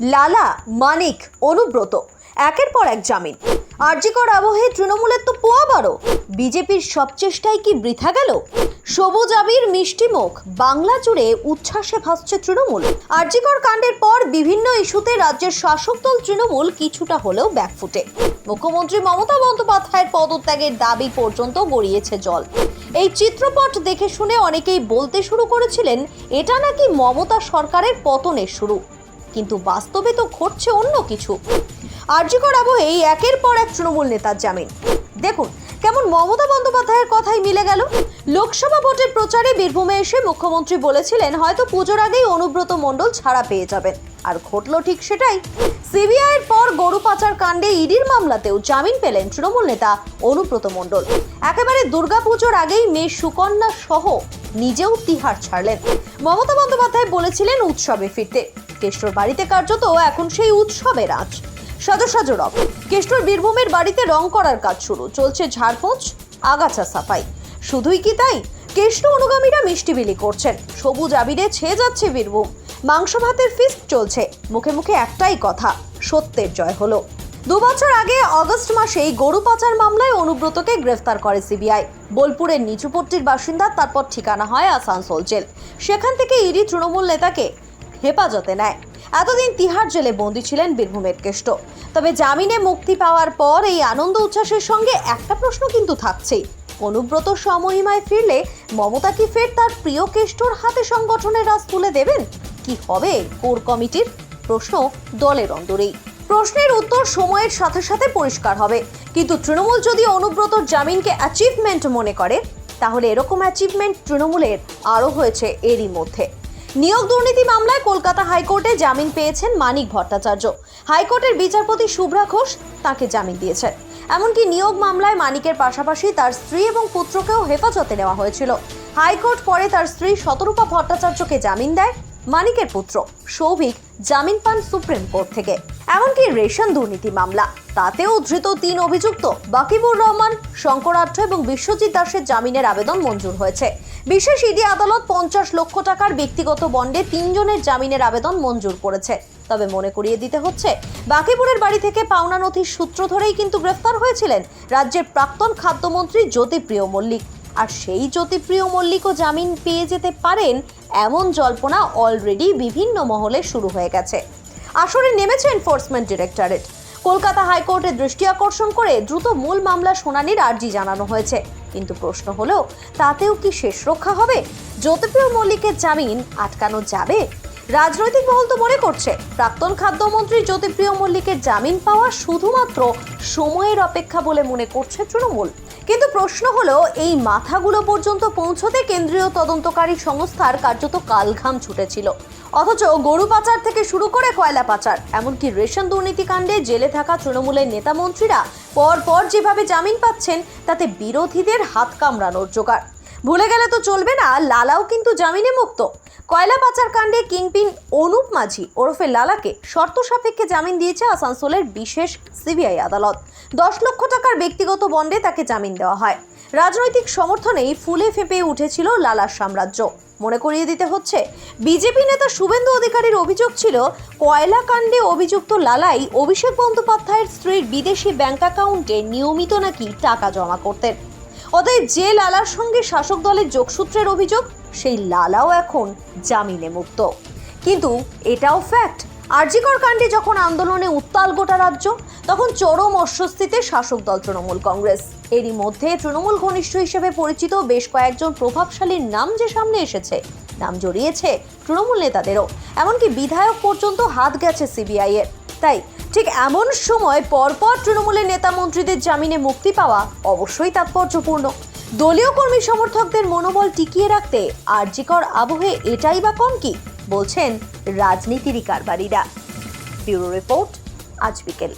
লালা, মানিক, অনুব্রত, একের পর এক জামিন। আরজিকর আবহে তৃণমূলের তো পোয়া বারো। বিজেপির সব চেষ্টাই কি বৃথা গেল? সবুজ আবির, মিষ্টি মুখ, বাংলা জুড়ে উচ্ছ্বাসে ভাসছে তৃণমূল। আরজিকর কাণ্ডের পর বিভিন্ন ইস্যুতে রাজ্যের শাসক দল তৃণমূল কিছুটা হলেও ব্যাকফুটে মুখ্যমন্ত্রী মমতা বন্দ্যোপাধ্যায়ের পদত্যাগের দাবি পর্যন্ত গড়িয়েছে জল। এই চিত্রপট দেখে শুনে অনেকেই বলতে শুরু করেছিলেন, এটা নাকি মমতা সরকারের পতনের শুরু? কিন্তু বাস্তবে তো ঘটছে অন্য কিছু। আর্যিকর আবহেই একের পর এক তৃণমূল নেতার জামিন। দেখুন, কেমন মমতা বন্দ্যোপাধ্যায়ের কথাই মিলে গেল। লোকসভা ভোটের প্রচারে বীরভূমে এসে মুখ্যমন্ত্রী বলেছিলেন, হয়তো পুজোর আগেই অনুব্রত মণ্ডল ছাড়া পেয়ে যাবেন। আর ঘটল ঠিক সেটাই। সিবিআইয়ের পর গরু পাচার কাণ্ডে ইডির মামলাতেও জামিন পেলেন তৃণমূল নেতা অনুব্রত মণ্ডল। একেবারে দুর্গাপুজোর আগেই মেয়ে সুকন্যা সহ নিজেও তিহার ছাড়লেন। মমতা বন্দ্যোপাধ্যায় বলেছিলেন উৎসবে ফিরতে। কেষ্টর বাড়িতে কার্যত এখন সেই উৎসবের আজ সাজো সাজো রব। কেষ্টর বীরভূমের বাড়িতে রং করার কাজ শুরু। চলছে ঝাড়পোঁছ আগাছা সাফাই। শুধুই কি তাই? কেষ্ট অনুগামীরা মিষ্টি বিলি করছেন। সবুজ আবিরে ছেয়ে যাচ্ছে বীরভূম। মাংস ভাতের ফিস্ট চলছে। মুখে মুখে একটাই কথা, সত্যের জয় হলো। দু বছর আগে অগস্ট মাসেই গরু পাচার মামলায় অনুব্রতকে গ্রেফতার করে সিবিআই। বোলপুরের নিচুপট্টির বাসিন্দা, তারপর ঠিকানা হয় আসানসোল জেল। সেখান থেকে ইডি তৃণমূল নেতাকে হেফাজতে নেয়। এতদিন তিহার জেলে বন্দী ছিলেন বীরভূমের কেষ্ট। তবে জামিনে মুক্তি পাওয়ার পর এই আনন্দ উচ্ছ্বাসের সঙ্গে একটা প্রশ্ন কিন্তু থাকছেই। অনুব্রত সমহিমায় ফিরলে মমতা কি ফের তার প্রিয় কেষ্টর হাতে সংগঠনের রাজ তুলে দেবেন? কি হবে কোর কমিটির? প্রশ্ন দলের অন্দরেই। প্রশ্নের উত্তর সময়ের সাথে সাথে পরিষ্কার হবে। কিন্তু তৃণমূল যদি অনুব্রতর জামিনকে অ্যাচিভমেন্ট মনে করে, তাহলে এরকম অ্যাচিভমেন্ট তৃণমূলের আরও হয়েছে এরই মধ্যে। নিয়োগ দুর্নীতি মামলায় কলকাতা হাইকোর্টে জামিন পেয়েছেন মানিক ভট্টাচার্য। হাইকোর্টের বিচারপতি শুভ্রা ঘোষ তাকে জামিন দিয়েছেন। এমনকি নিয়োগ মামলায় মানিকের পাশাপাশি তার স্ত্রী এবং পুত্রকেও হেফাজতে নেওয়া হয়েছিল। হাইকোর্ট পরে তার স্ত্রী শতরূপা ভট্টাচার্যকে জামিন দেয় মানিকের পুত্র। সৌভিক জামিন পান সুপ্রিম কোর্ট থেকে। এমনকি রেশন দুর্নীতি মামলা। তাতেও ধৃত তিন অভিযুক্ত বাকিবুর রহমান শঙ্করাঢ্য এবং বিশ্বজিৎ দাসের জামিনের আবেদন মঞ্জুর হয়েছে। বিশেষ ইডি আদালত পঞ্চাশ লক্ষ টাকার ব্যক্তিগত বন্ডে তিনজনের জামিনের আবেদন মঞ্জুর করেছে। তবে মনে করিয়ে দিতে হচ্ছে, বাকিপুরের বাড়ি থেকে পাওনা নথির সূত্র ধরেই কিন্তু গ্রেফতার হয়েছিলেন রাজ্যের প্রাক্তন খাদ্যমন্ত্রী জ্যোতিপ্রিয় মল্লিক। আর সেই জ্যোতিপ্রিয় মল্লিকও জামিন পেয়ে যেতে পারেন এমন জল্পনা অলরেডি বিভিন্ন মহলে শুরু হয়ে গেছে। আসরে নেমেছে এনফোর্সমেন্ট ডিরেক্টরেট কলকাতা হাইকোর্টের দৃষ্টি আকর্ষণ করে দ্রুত মূল মামলা শুনানির আর্জি জানানো হয়েছে। কিন্তু প্রশ্ন হলো, তাতেও কি শেষ রক্ষা হবে? জ্যোতিপ্রিয় মল্লিকের জামিন আটকানো যাবে? রাজনৈতিক মহল তো মনে করছে, প্রাক্তন খাদ্যমন্ত্রী জ্যোতিপ্রিয় মল্লিকের জামিন পাওয়া শুধুমাত্র সময়ের অপেক্ষা বলে মনে করছে তৃণমূল। কিন্তু প্রশ্ন হলো, এই মাথাগুলো পর্যন্ত পৌঁছতে কেন্দ্রীয় তদন্তকারী সংস্থার কার্যত কালঘাম ছুটেছিল। অথচ গরু পাচার থেকে শুরু করে কয়লা পাচার, এমনকি রেশন দুর্নীতিকাণ্ডে জেলে থাকা তৃণমূলের নেতা মন্ত্রীরা পর পর যেভাবে জামিন পাচ্ছেন, তাতে বিরোধীদের হাত কামড়ানোর জোগাড়। ভুলে গেলে তো চলবে না, লালাও কিন্তু জামিনে মুক্ত। কয়লা পাচার কাণ্ডে কিংপিন অনুপ মাঝি ওরফে লালাকে শর্ত সাপেক্ষে জামিন দিয়েছে আসানসোলের বিশেষ সিবিআই আদালত। দশ লক্ষ টাকার ব্যক্তিগত বন্ডে তাকে জামিন দেওয়া হয়। রাজনৈতিক সমর্থনেই ফুলে ফেঁপে উঠেছিল লালার সাম্রাজ্য। মনে করিয়ে দিতে হচ্ছে, বিজেপি নেতা শুভেন্দু অধিকারীর অভিযোগ ছিল, কয়লা কাণ্ডে অভিযুক্ত লালাই অভিষেক বন্দ্যোপাধ্যায়ের স্ত্রীর বিদেশি ব্যাংক অ্যাকাউন্টে নিয়মিত নাকি টাকা জমা করতেন। অতএব যে লালার সঙ্গে শাসক দলের যোগসূত্রের অভিযোগ, সেই লালাও এখন জামিনে মুক্ত। কিন্তু এটাও ফ্যাক্ট আরজিকর কাণ্ডে যখন আন্দোলনে উত্তাল গোটা রাজ্য, তখন চরম অস্বস্তিতে শাসক দল তৃণমূল কংগ্রেস। এরই মধ্যে তৃণমূল ঘনিষ্ঠ হিসেবে পরিচিত বেশ কয়েকজন প্রভাবশালীর নাম যে সামনে এসেছে, নাম জড়িয়েছে তৃণমূল নেতাদেরও। এমনকি বিধায়ক পর্যন্ত হাত গেছে সিবিআই এর। তাই ঠিক এমন সময় পরপর তৃণমূলের নেতা মন্ত্রীদের জামিনে মুক্তি পাওয়া অবশ্যই তাৎপর্যপূর্ণ। দলীয় কর্মী সমর্থকদের মনোবল টিকিয়ে রাখতে আরজিকর আবহে এটাই বা কম কি? বলছেন রাজনীতিরই কারবারিরা। ব্যুরো রিপোর্ট আজ বিকেল।